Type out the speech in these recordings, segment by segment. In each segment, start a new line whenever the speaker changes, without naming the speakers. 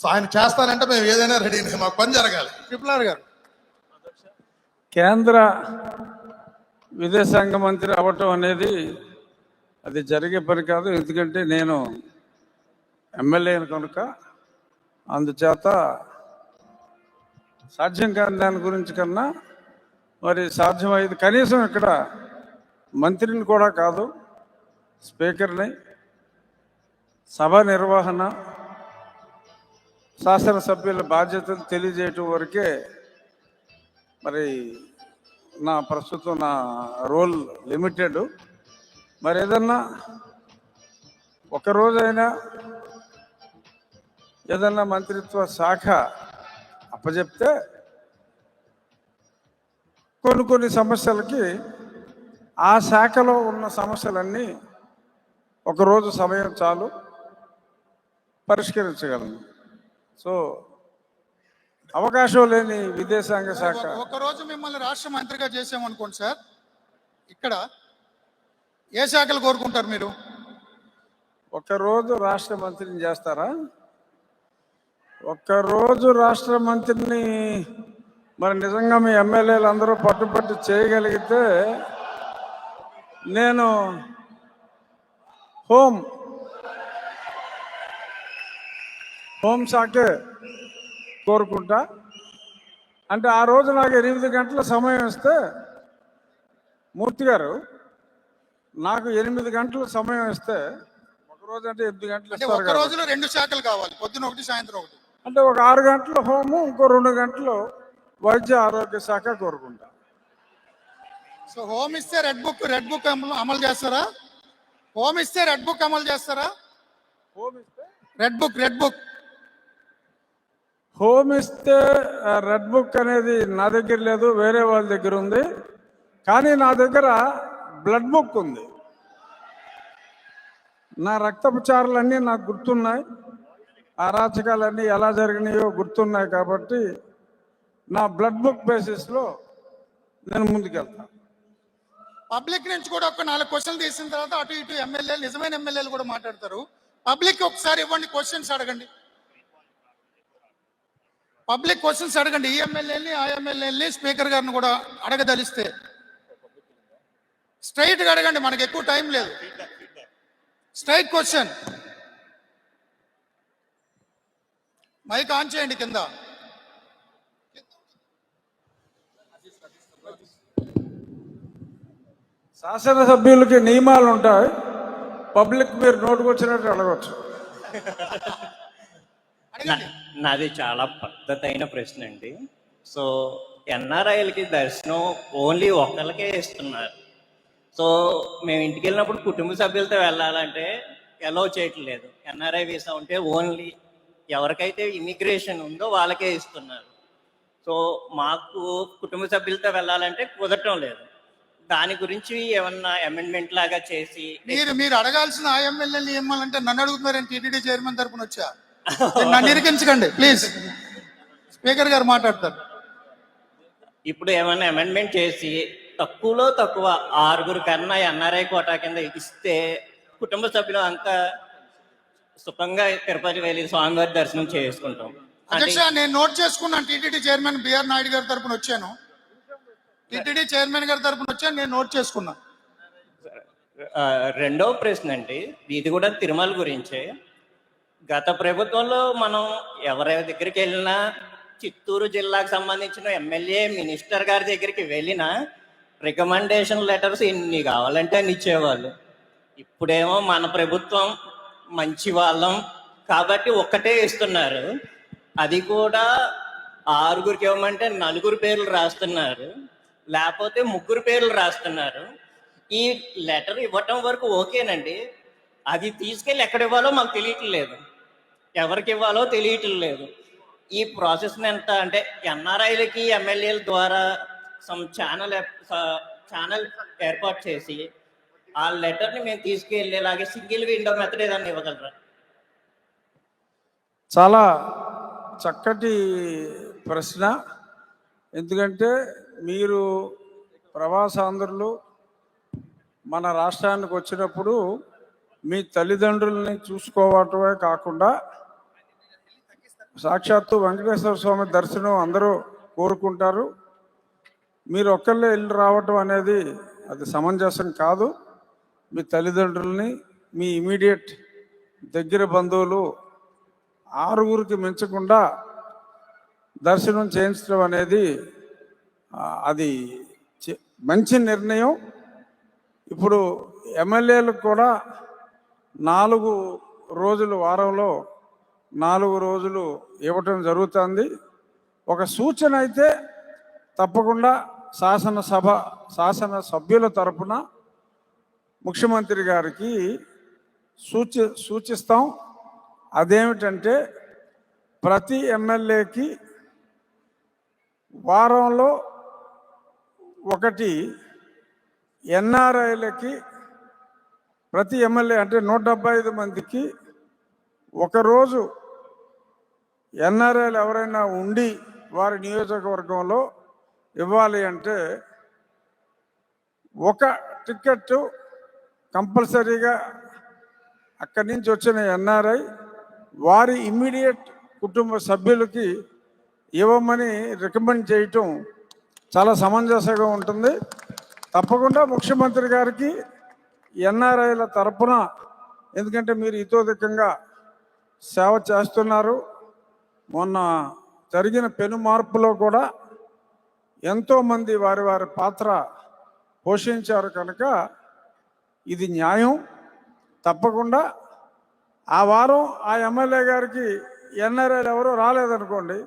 So ఆయన చేస్తానంటే మేము ఏదైనా రెడీ మాకు పని జరగాలి.
ట్రిపుల్ గారు.
కేంద్ర విదేశాంగ మంత్రి అవ్వటం అనేది అది జరిగే పని కాదు ఎందుకంటే నేను ఎమ్మెల్యేని కనుక అందుచేత సాధ్యం కాని దాని గురించి కన్నా మరి సాధ్యమైంది. కనీసం ఇక్కడ మంత్రిని కూడా కాదు స్పీకర్ని సభ నిర్వహణ శాసనసభ్యుల బాధ్యతలు తెలియజేయటం వరకే మరి నా ప్రస్తుతం నా రోల్ లిమిటెడ్. మరి ఏదన్నా ఒక రోజైనా ఏదన్నా మంత్రిత్వ శాఖ అప్పచెప్తే కొన్ని కొన్ని సమస్యలకి ఆ శాఖలో ఉన్న సమస్యలన్నీ ఒకరోజు సమయం చాలు పరిష్కరించగలను. సో అవకాశం లేని విదేశాంగ శాఖ.
ఒక రోజు మిమ్మల్ని రాష్ట్ర మంత్రిగా చేసామనుకోండి సార్. ఇక్కడ ఏ శాఖలు కోరుకుంటారు మీరు?
ఒక్కరోజు రాష్ట్ర మంత్రిని చేస్తారా? ఒక్కరోజు రాష్ట్ర మంత్రిని మరి నిజంగా మీ ఎమ్మెల్యేలు అందరూ పట్టుపట్టి చేయగలిగితే నేను హోం హోం శాఖే కోరుకుంటా. అంటే ఆ రోజు నాకు ఎనిమిది గంటల సమయం ఇస్తే మూర్తి గారు నాకు ఎనిమిది గంటల సమయం ఇస్తే ఒక రోజు అంటే ఎనిమిది గంటలు ఇస్తారు.
రోజులో రెండు శాఖలు కావాలి పొద్దున ఒకటి సాయంత్రం ఒకటి.
అంటే ఒక ఆరు గంటల హోము ఇంకో రెండు గంటలు వైద్య ఆరోగ్య శాఖ కోరుకుంటా.
సో హోమ్ ఇస్తే రెడ్ బుక్ రెడ్ బుక్ అమలు అమలు చేస్తారా? హోమ్ ఇస్తే రెడ్ బుక్ అమలు చేస్తారా?
హోమ్ ఇస్తే
red book red book.
Home ఇస్తే రెడ్ బుక్ అనేది నా దగ్గర లేదు వేరే వాళ్ళ దగ్గర ఉంది. కానీ నా దగ్గర బ్లడ్ బుక్ ఉంది. నా రక్తపచారాలన్నీ నాకు గుర్తున్నాయి. అరాచకాలన్నీ ఎలా జరిగినాయో గుర్తున్నాయి కాబట్టి నా బ్లడ్ బుక్ బేసిస్లో నేను ముందుకెళ్తాను
పబ్లిక్ నుంచి కూడా ఒక నాలుగు క్వశ్చన్లు తీసిన తర్వాత అటు ఇటు ఎమ్మెల్యేలు నిజమైన ఎమ్మెల్యేలు కూడా మాట్లాడతారు. పబ్లిక్ ఒకసారి ఇవ్వండి క్వశ్చన్స్ అడగండి. పబ్లిక్ క్వశ్చన్స్ అడగండి ఈ ఎమ్మెల్యేని ఆ ఎమ్మెల్యేని స్పీకర్ గారిని కూడా అడగదలిస్తే. స్ట్రైట్గా అడగండి మనకి ఎక్కువ టైం లేదు. స్ట్రైట్ క్వశ్చన్ మైక్ ఆన్ చేయండి కింద.
శాసనసభ్యులకి నియమాలు ఉంటాయి. పబ్లిక్ మీరు నోటుకు వచ్చినట్టు
అడగవచ్చు
నాది చాలా పద్ధతైన ప్రశ్న అండి సో ఎన్ఆర్ఐలకి దర్శనం ఓన్లీ ఒకరికే ఇస్తున్నారు. సో మేము ఇంటికి వెళ్ళినప్పుడు కుటుంబ సభ్యులతో వెళ్ళాలంటే ఎలవ్ చేయట్లేదు. ఎన్ఆర్ఐ వీసా ఉంటే ఓన్లీ ఎవరికైతే ఇమిగ్రేషన్ ఉందో వాళ్ళకే ఇస్తున్నారు. సో మాకు కుటుంబ సభ్యులతో వెళ్ళాలంటే కుదరటం లేదు. దాని గురించి ఏమన్నా అమెండ్మెంట్ లాగా చేసి
మీరు మీరు అడగాల్సిన ఆ ఎమ్మెల్యేని ఏమాలంటే నన్ను అడుగుతున్నారని టీటీడీ చైర్మన్ తరపున వచ్చా? నన్ను ఇరికించకండి ప్లీజ్. స్పీకర్ గారు మాట్లాడతారు.
ఇప్పుడు ఏమైనా అమెండ్మెంట్ చేసి తక్కువలో తక్కువ ఆరుగురు కన్నా ఎన్ఆర్ఐ కోటా కింద ఇస్తే కుటుంబ సభ్యులు అంతా సుఖంగా తిరుపతి వెళ్ళి స్వామివారి దర్శనం చేసుకుంటాం.
అధ్యక్ష నేను నోట్ చేసుకున్నాను టీటీడీ చైర్మన్ బిఆర్ నాయుడు గారి తరపున వచ్చాను. టీటీడీ చైర్మన్ గారి తరపున వచ్చాను నేను నోట్ చేసుకున్నా
ఆ, రెండవ ప్రశ్న అండి. ఇది కూడా తిరుమల గురించే. గత ప్రభుత్వంలో మనం ఎవరి దగ్గరికి వెళ్ళినా చిత్తూరు జిల్లాకు సంబంధించిన ఎమ్మెల్యే మినిస్టర్ గారి దగ్గరికి వెళ్ళినా రికమెండేషన్ లెటర్స్ ఎన్ని కావాలంటే అన్ని ఇచ్చేవాళ్ళు. ఇప్పుడేమో మన ప్రభుత్వం మంచి వాళ్ళం కాబట్టి ఒక్కటే ఇస్తున్నారు. అది కూడా ఆరుగురికి ఇవ్వమంటే నలుగురు పేర్లు రాస్తున్నారు. లేకపోతే ముగ్గురు పేర్లు రాస్తున్నారు. ఈ లెటర్ ఇవ్వటం వరకు ఓకేనండి. అది తీసుకెళ్ళి ఎక్కడ ఇవ్వాలో మాకు తెలియట్లేదు. ఎవరికి ఇవ్వాలో తెలియట్లేదు ఈ ప్రాసెస్ ఎంత అంటే ఎన్ఆర్ఐలకి ఎమ్మెల్యేల ద్వారా సమ్ ఛానల్ ఛానల్ ఏర్పాటు చేసి ఆ లెటర్ని మేము తీసుకెళ్ళేలాగే సింగిల్ విండో మెథడ్ ఏదన్నా ఇవ్వగలరా?
చాలా చక్కటి ప్రశ్న. ఎందుకంటే మీరు ప్రవాసాంధ్రులు మన రాష్ట్రానికి వచ్చినప్పుడు మీ తల్లిదండ్రుల్ని చూసుకోవటమే కాకుండా సాక్షాత్తు వెంకటేశ్వర స్వామి దర్శనం అందరూ కోరుకుంటారు. మీరు ఒక్కళ్ళే వెళ్ళి రావటం అనేది అది సమంజసం కాదు. మీ తల్లిదండ్రుల్ని మీ ఇమీడియట్ దగ్గర బంధువులు ఆరుగురికి మించకుండా దర్శనం చేయించడం అనేది అది చే- మంచి నిర్ణయం. ఇప్పుడు ఎమ్మెల్యేలకు కూడా నాలుగు రోజులు వారంలో నాలుగు రోజులు ఇవ్వటం జరుగుతుంది. ఒక సూచన అయితే తప్పకుండా శాసనసభ శాసన సభ్యుల తరపున ముఖ్యమంత్రి గారికి సూచి సూచిస్తాం. అదేమిటంటే ప్రతి ఎమ్మెల్యేకి వారంలో ఒకటి ఎన్ఆర్ఐలకి ప్రతి ఎమ్మెల్యే అంటే నూట ఐదు మందికి ఒకరోజు ఎన్ఆర్ఐలు ఎవరైనా ఉండి వారి నియోజకవర్గంలో ఇవ్వాలి అంటే ఒక టికెట్ కంపల్సరీగా అక్కడి నుంచి వచ్చిన ఎన్ఆర్ఐ వారి ఇమ్మీడియట్ కుటుంబ సభ్యులకి ఇవ్వమని రికమెండ్ చేయటం చాలా సమంజసంగా ఉంటుంది. తప్పకుండా ముఖ్యమంత్రి గారికి ఎన్ఆర్ఐల తరపున ఎందుకంటే మీరు ఇతోధికంగా సేవ చేస్తున్నారు మొన్న జరిగిన పెను మార్పులో కూడా ఎంతోమంది వారి వారి పాత్ర పోషించారు కనుక ఇది న్యాయం. తప్పకుండా ఆ వారం ఆ ఎమ్మెల్యే గారికి ఎన్ఆర్ఐలు ఎవరో రాలేదనుకోండి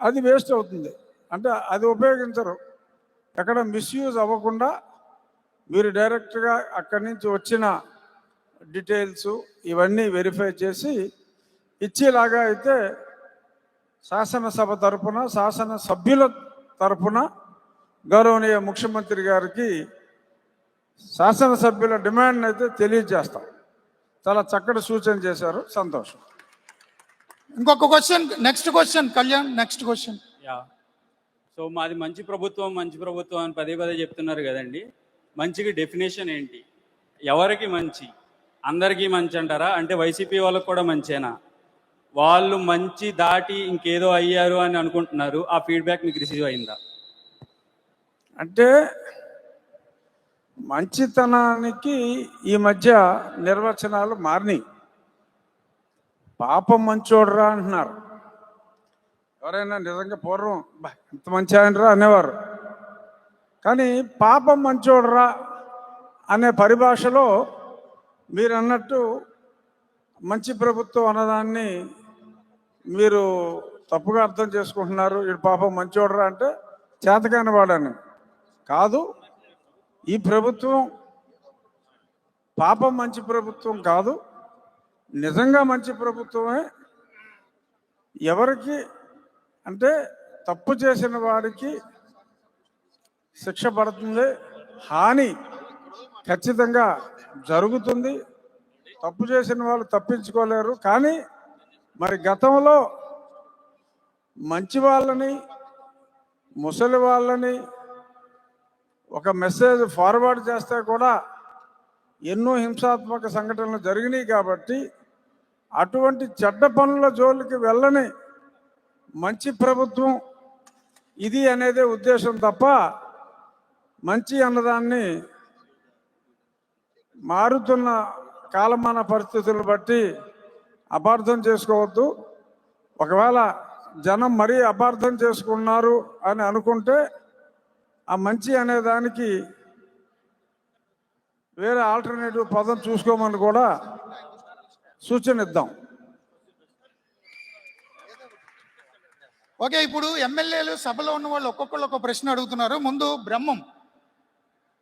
అది వేస్ట్ అవుతుంది. అంటే అది ఉపయోగించరు. ఎక్కడ మిస్యూజ్ అవ్వకుండా మీరు డైరెక్ట్గా అక్కడి నుంచి వచ్చిన డీటెయిల్స్ ఇవన్నీ వెరిఫై చేసి ఇచ్చేలాగా అయితే శాసనసభ తరపున శాసన సభ్యుల తరపున గౌరవనీయ ముఖ్యమంత్రి గారికి శాసనసభ్యుల డిమాండ్ అయితే తెలియజేస్తాం. చాలా చక్కటి సూచన చేశారు. సంతోషం.
ఇంకొక question next question Kalyan next question.
Yeah. So మాది మంచి ప్రభుత్వం మంచి ప్రభుత్వం అని పదే పదే చెప్తున్నారు కదండి. మంచికి డెఫినేషన్ ఏంటి? ఎవరికి మంచి? అందరికీ మంచి అంటారా? అంటే వైసీపీ వాళ్ళకి కూడా మంచేనా? వాళ్ళు మంచి దాటి ఇంకేదో అయ్యారు అని అనుకుంటున్నారు ఆ ఫీడ్బ్యాక్ మీకు రిసీవ్ అయిందా?
అంటే మంచితనానికి ఈ మధ్య నిర్వచనాలు మారినాయి. పాపం మంచోడరా అంటున్నారు. ఎవరైనా నిజంగా పూర్వం "బా, ఇంత మంచి ఆయనరా అనేవారు. కానీ పాపం మంచోడరా అనే పరిభాషలో మీరు అన్నట్టు మంచి ప్రభుత్వం అన్నదాన్ని మీరు తప్పుగా అర్థం చేసుకుంటున్నారు ఈ పాపం మంచోడరా అంటే చేతకాని వాడని. కాదు ఈ ప్రభుత్వం పాపం మంచి ప్రభుత్వం కాదు నిజంగా మంచి ప్రభుత్వమే. ఎవరికి అంటే తప్పు చేసిన వాడికి శిక్ష పడుతుంది హాని ఖచ్చితంగా జరుగుతుంది. తప్పు చేసిన వాళ్ళు తప్పించుకోలేరు కానీ మరి గతంలో మంచి వాళ్ళని ముసలి వాళ్ళని ఒక మెసేజ్ ఫార్వర్డ్ చేస్తే కూడా ఎన్నో హింసాత్మక సంఘటనలు జరిగినాయి కాబట్టి అటువంటి చెడ్డ పనుల జోలికి వెళ్ళని మంచి ప్రభుత్వం ఇది అనేదే ఉద్దేశం తప్ప మంచి అన్నదాన్ని మారుతున్న కాలమాన పరిస్థితులు బట్టి అపార్థం చేసుకోవద్దు. ఒకవేళ జనం మరీ అపార్థం చేసుకున్నారు అని అనుకుంటే ఆ మంచి అనే దానికి వేరే ఆల్టర్నేటివ్ పదం చూసుకోమని కూడా సూచన ఇద్దాం
ఓకే ఇప్పుడు ఎమ్మెల్యేలు సభలో ఉన్న వాళ్ళు ఒక్కొక్కళ్ళు ఒక ప్రశ్న అడుగుతున్నారు. ముందు బ్రహ్మం.